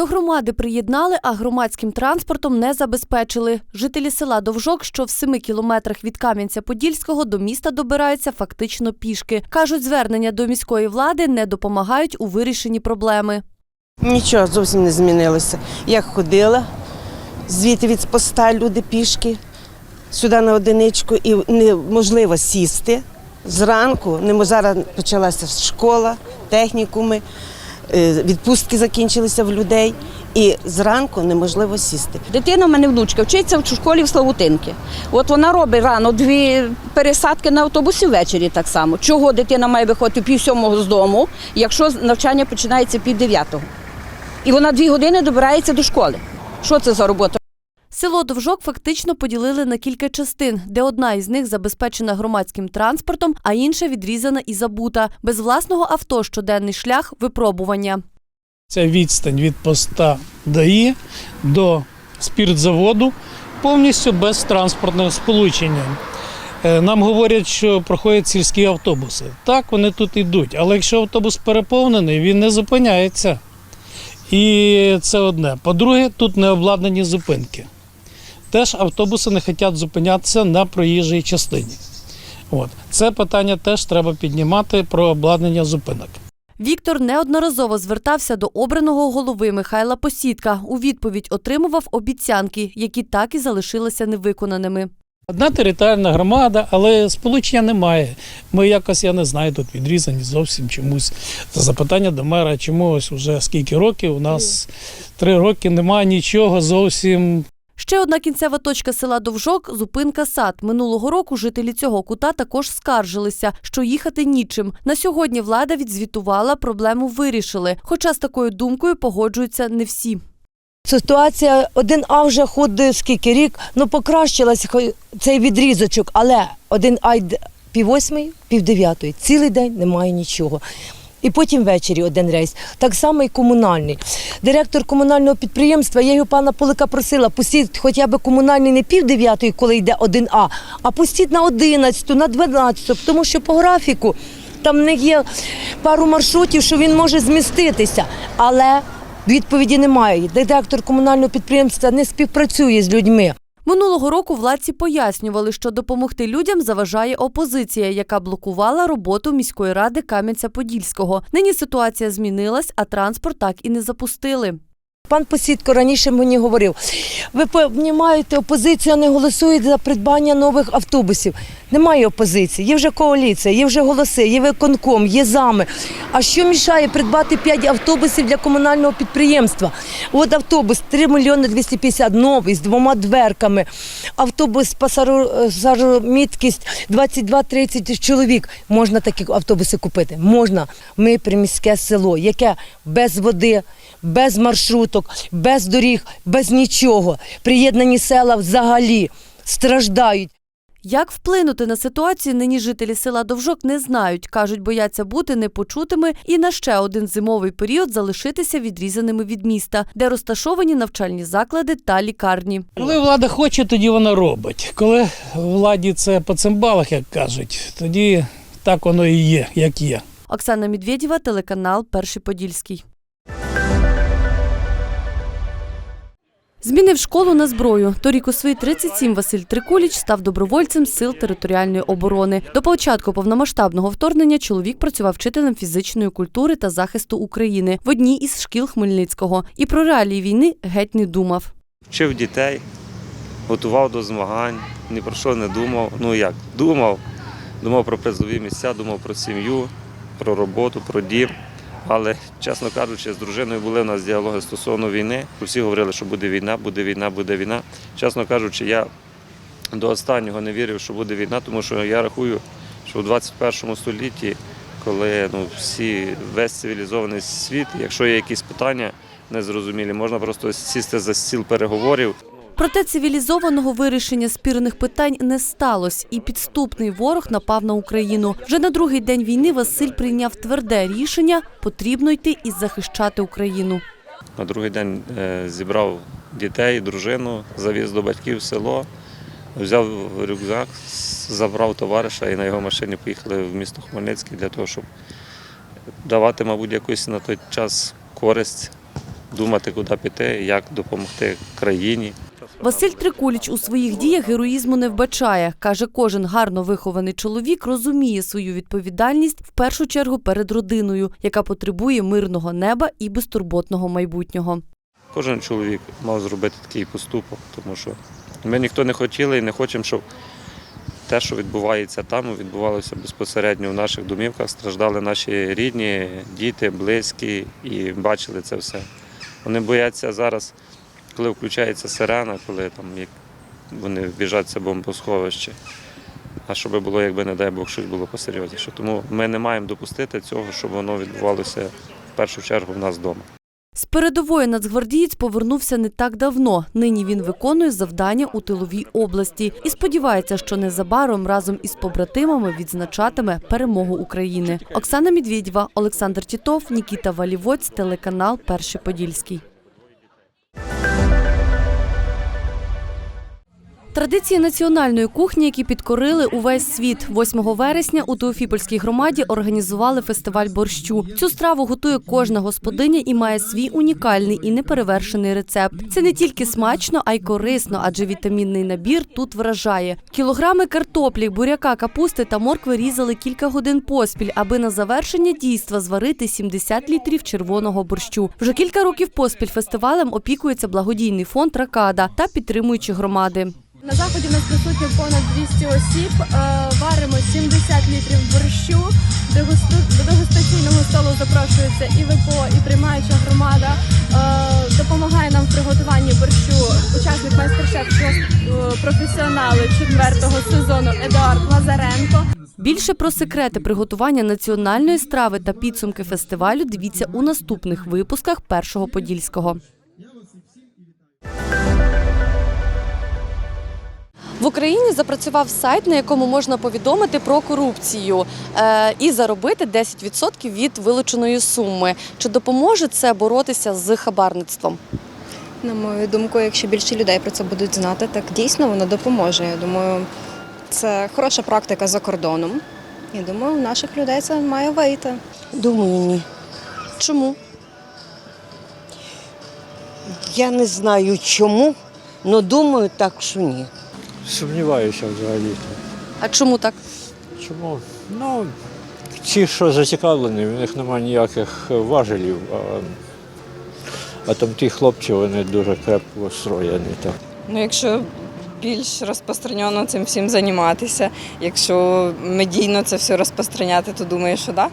До громади приєднали, а громадським транспортом не забезпечили. Жителі села Довжок, що в семи кілометрах від Кам'янця-Подільського, до міста добираються фактично пішки. Кажуть, звернення до міської влади не допомагають у вирішенні проблеми. Нічого зовсім не змінилося. Я ходила звідти від поста люди пішки сюди на одиничку і неможливо сісти. Зранку зараз почалася школа, технікуми, відпустки закінчилися в людей. І зранку неможливо сісти. Дитина в мене внучка вчиться в школі в Славутинки. От вона робить рано дві пересадки на автобусі ввечері так само. Чого дитина має виходити пів сьомого з дому, якщо навчання починається пів дев'ятого? І вона дві години добирається до школи. Що це за робота? Село Довжок фактично поділили на кілька частин, де одна із них забезпечена громадським транспортом, а інша відрізана і забута. Без власного авто щоденний шлях випробування. Це відстань від поста ДАІ до спіртзаводу повністю без транспортного сполучення. Е, Нам говорять, що проходять сільські автобуси. Так, вони тут йдуть, але якщо автобус переповнений, він не зупиняється. І це одне. По-друге, тут не обладнані зупинки. Теж автобуси не хочуть зупинятися на проїжджій частині. От. Це питання теж треба піднімати про обладнання зупинок. Віктор неодноразово звертався до обраного голови Михайла Посідка. У відповідь отримував обіцянки, які так і залишилися невиконаними. Одна територіальна громада, але сполучення немає. Ми якось, я не знаю, тут відрізані зовсім чомусь. Та запитання до мера, чому ось уже скільки років? У нас три роки немає нічого зовсім. Ще одна кінцева точка села Довжок зупинка сад. Минулого року жителі цього кута також скаржилися, що їхати нічим. На сьогодні влада відзвітувала, проблему вирішили. Хоча з такою думкою погоджуються не всі. Ситуація 1А вже ходить скільки рік, ну покращилася цей відрізочок, але 1А йде пів восьмої, пів дев'ятої. Цілий день немає нічого. І потім ввечері один рейс. Так само і комунальний. Директор комунального підприємства, я його пана Полика просила, пустіть хоча б комунальний не пів дев'ятої, коли йде 1А, а пустіть на 11, на 12, тому що по графіку там в них є пару маршрутів, що він може зміститися. Але Відповіді немає. Директор комунального підприємства не співпрацює з людьми. Минулого року владці пояснювали, що допомогти людям заважає опозиція, яка блокувала роботу міської ради Кам'янця-Подільського. Нині ситуація змінилась, а транспорт так і не запустили. Пан Посідко раніше мені говорив: ви понімаєте, опозиція не голосує за придбання нових автобусів. Немає опозиції, є вже коаліція, є вже голоси, є виконком, є зами. А що мішає придбати 5 автобусів для комунального підприємства? От автобус 3 мільйони 250 новий з двома дверками. Автобус пасажироміткість 22-30 чоловік. Можна такі автобуси купити? Можна. Ми приміське село, яке без води, без маршруток, без доріг, без нічого. Приєднані села взагалі страждають. Як вплинути на ситуацію, нині жителі села Довжок не знають. Кажуть, бояться бути непочутими і на ще один зимовий період залишитися відрізаними від міста, де розташовані навчальні заклади та лікарні. Коли влада хоче, тоді вона робить. Коли владі це по цимбалах, як кажуть, тоді так воно і є, як є. Оксана Медведєва, телеканал Перший Подільський. Змінив школу на зброю. Торік у свої 37 Василь Трикуліч став добровольцем сил територіальної оборони. До початку повномасштабного вторгнення чоловік працював вчителем фізичної культури та захисту України в одній із шкіл Хмельницького і про реалії війни геть не думав. Вчив дітей, готував до змагань, ні про що не думав. Ну як, думав, думав про призові місця, думав про сім'ю, про роботу, про дім. Але, чесно кажучи, з дружиною були у нас діалоги стосовно війни. Всі говорили, що буде війна, буде війна, буде війна. Чесно кажучи, я до останнього не вірив, що буде війна, тому що я рахую, що у 21 столітті, коли ну, всі, весь цивілізований світ, якщо є якісь питання незрозумілі, можна просто сісти за стіл переговорів. Проте цивілізованого вирішення спірних питань не сталося, і підступний ворог напав на Україну. Вже на другий день війни Василь прийняв тверде рішення потрібно йти і захищати Україну. На другий день е, зібрав дітей, дружину, завіз до батьків в село, взяв рюкзак, забрав товариша і на його машині поїхали в місто Хмельницький для того, щоб давати, мабуть, якусь на той час користь думати, куди піти, як допомогти країні. Василь Трикуліч у своїх діях героїзму не вбачає. Каже, кожен гарно вихований чоловік розуміє свою відповідальність в першу чергу перед родиною, яка потребує мирного неба і безтурботного майбутнього. Кожен чоловік мав зробити такий поступок, тому що ми ніхто не хотіли і не хочемо, щоб те, що відбувається там, відбувалося безпосередньо в наших домівках. Страждали наші рідні, діти, близькі і бачили це все. Вони бояться зараз, коли включається сирена, коли там як вони це бомбосховище. А щоб було, якби, не дай Бог, щось було посерйозніше. Тому ми не маємо допустити цього, щоб воно відбувалося в першу чергу в нас вдома. З передової нацгвардієць повернувся не так давно. Нині він виконує завдання у тиловій області і сподівається, що незабаром разом із побратимами відзначатиме перемогу України. Оксана Медведєва, Олександр Тітов, Нікіта Валівоць, телеканал Перший Подільський. Традиції національної кухні, які підкорили увесь світ. 8 вересня у Теофіпольській громаді організували фестиваль борщу. Цю страву готує кожна господиня і має свій унікальний і неперевершений рецепт. Це не тільки смачно, а й корисно, адже вітамінний набір тут вражає. Кілограми картоплі, буряка, капусти та моркви різали кілька годин поспіль, аби на завершення дійства зварити 70 літрів червоного борщу. Вже кілька років поспіль фестивалем опікується благодійний фонд Ракада та підтримуючі громади. На заході в нас присутні понад 200 осіб. Е, Варимо 70 літрів борщу. До дегустаційного столу запрошується і ВПО, і приймаюча громада. Е, Допомагає нам в приготуванні борщу учасник майстер-шеф е, професіонали четвертого сезону Едуард Лазаренко. Більше про секрети приготування національної страви та підсумки фестивалю дивіться у наступних випусках першого подільського. В Україні запрацював сайт, на якому можна повідомити про корупцію е, і заробити 10% від вилученої суми. Чи допоможе це боротися з хабарництвом? На мою думку, якщо більше людей про це будуть знати, так дійсно воно допоможе. Я думаю, це хороша практика за кордоном. І думаю, у наших людей це має вийти. Думаю, ні. Чому? Я не знаю чому, але думаю так, що ні. Сумніваюся взагалі. А чому так? Чому? Ну, ті, що зацікавлені, в них немає ніяких важелів, а, а там ті хлопці, вони дуже крепко строєні. Так. Ну, якщо більш розпространено цим всім займатися, якщо медійно це все розпространяти, то думаю, що так.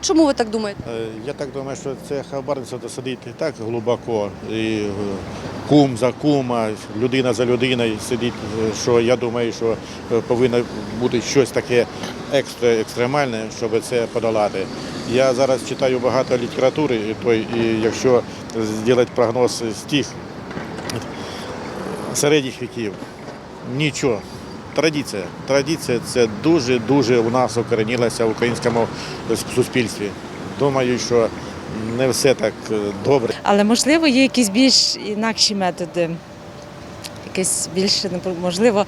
Чому ви так думаєте? Е, Я так думаю, що це хабарництво досидить так глибоко. І е, кум за кума, людина за людиною сидить, е, що я думаю, що повинно бути щось таке екстра, екстремальне, щоб це подолати. Я зараз читаю багато літератури, і і якщо зробити прогноз з тих середніх віків, нічого. Традиція. Традиція це дуже-дуже у нас укоренілася в українському суспільстві. Думаю, що не все так е, добре. Але можливо є якісь більш інакші методи. Якесь більше можливо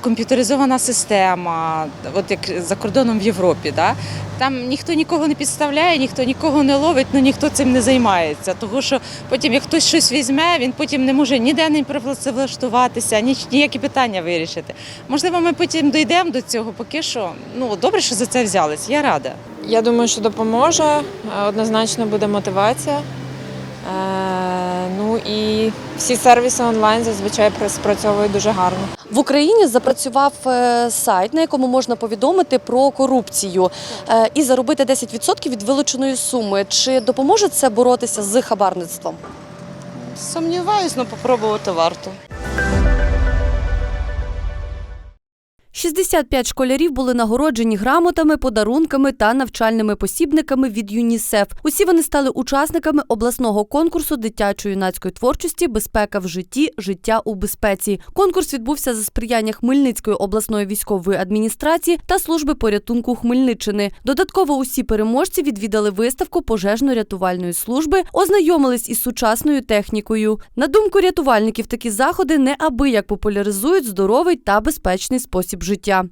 комп'ютеризована система, от як за кордоном в Європі. Да? Там ніхто нікого не підставляє, ніхто нікого не ловить, ну ніхто цим не займається. Тому що потім, як хтось щось візьме, він потім не може ніде не працевлаштуватися, ні, ніякі питання вирішити. Можливо, ми потім дійдемо до цього, поки що. Ну добре, що за це взялись. Я рада. Я думаю, що допоможе. Однозначно буде мотивація. Ну і всі сервіси онлайн зазвичай спрацьовують дуже гарно. В Україні запрацював е, сайт, на якому можна повідомити про корупцію е, і заробити 10% від вилученої суми. Чи допоможе це боротися з хабарництвом? Сумніваюсь, але спробувати варто. 65 школярів були нагороджені грамотами, подарунками та навчальними посібниками від ЮНІСЕФ. Усі вони стали учасниками обласного конкурсу дитячо-юнацької творчості Безпека в житті, життя у безпеці. Конкурс відбувся за сприяння Хмельницької обласної військової адміністрації та служби порятунку Хмельниччини. Додатково усі переможці відвідали виставку пожежно-рятувальної служби, ознайомились із сучасною технікою. На думку рятувальників, такі заходи неабияк популяризують здоровий та безпечний життя.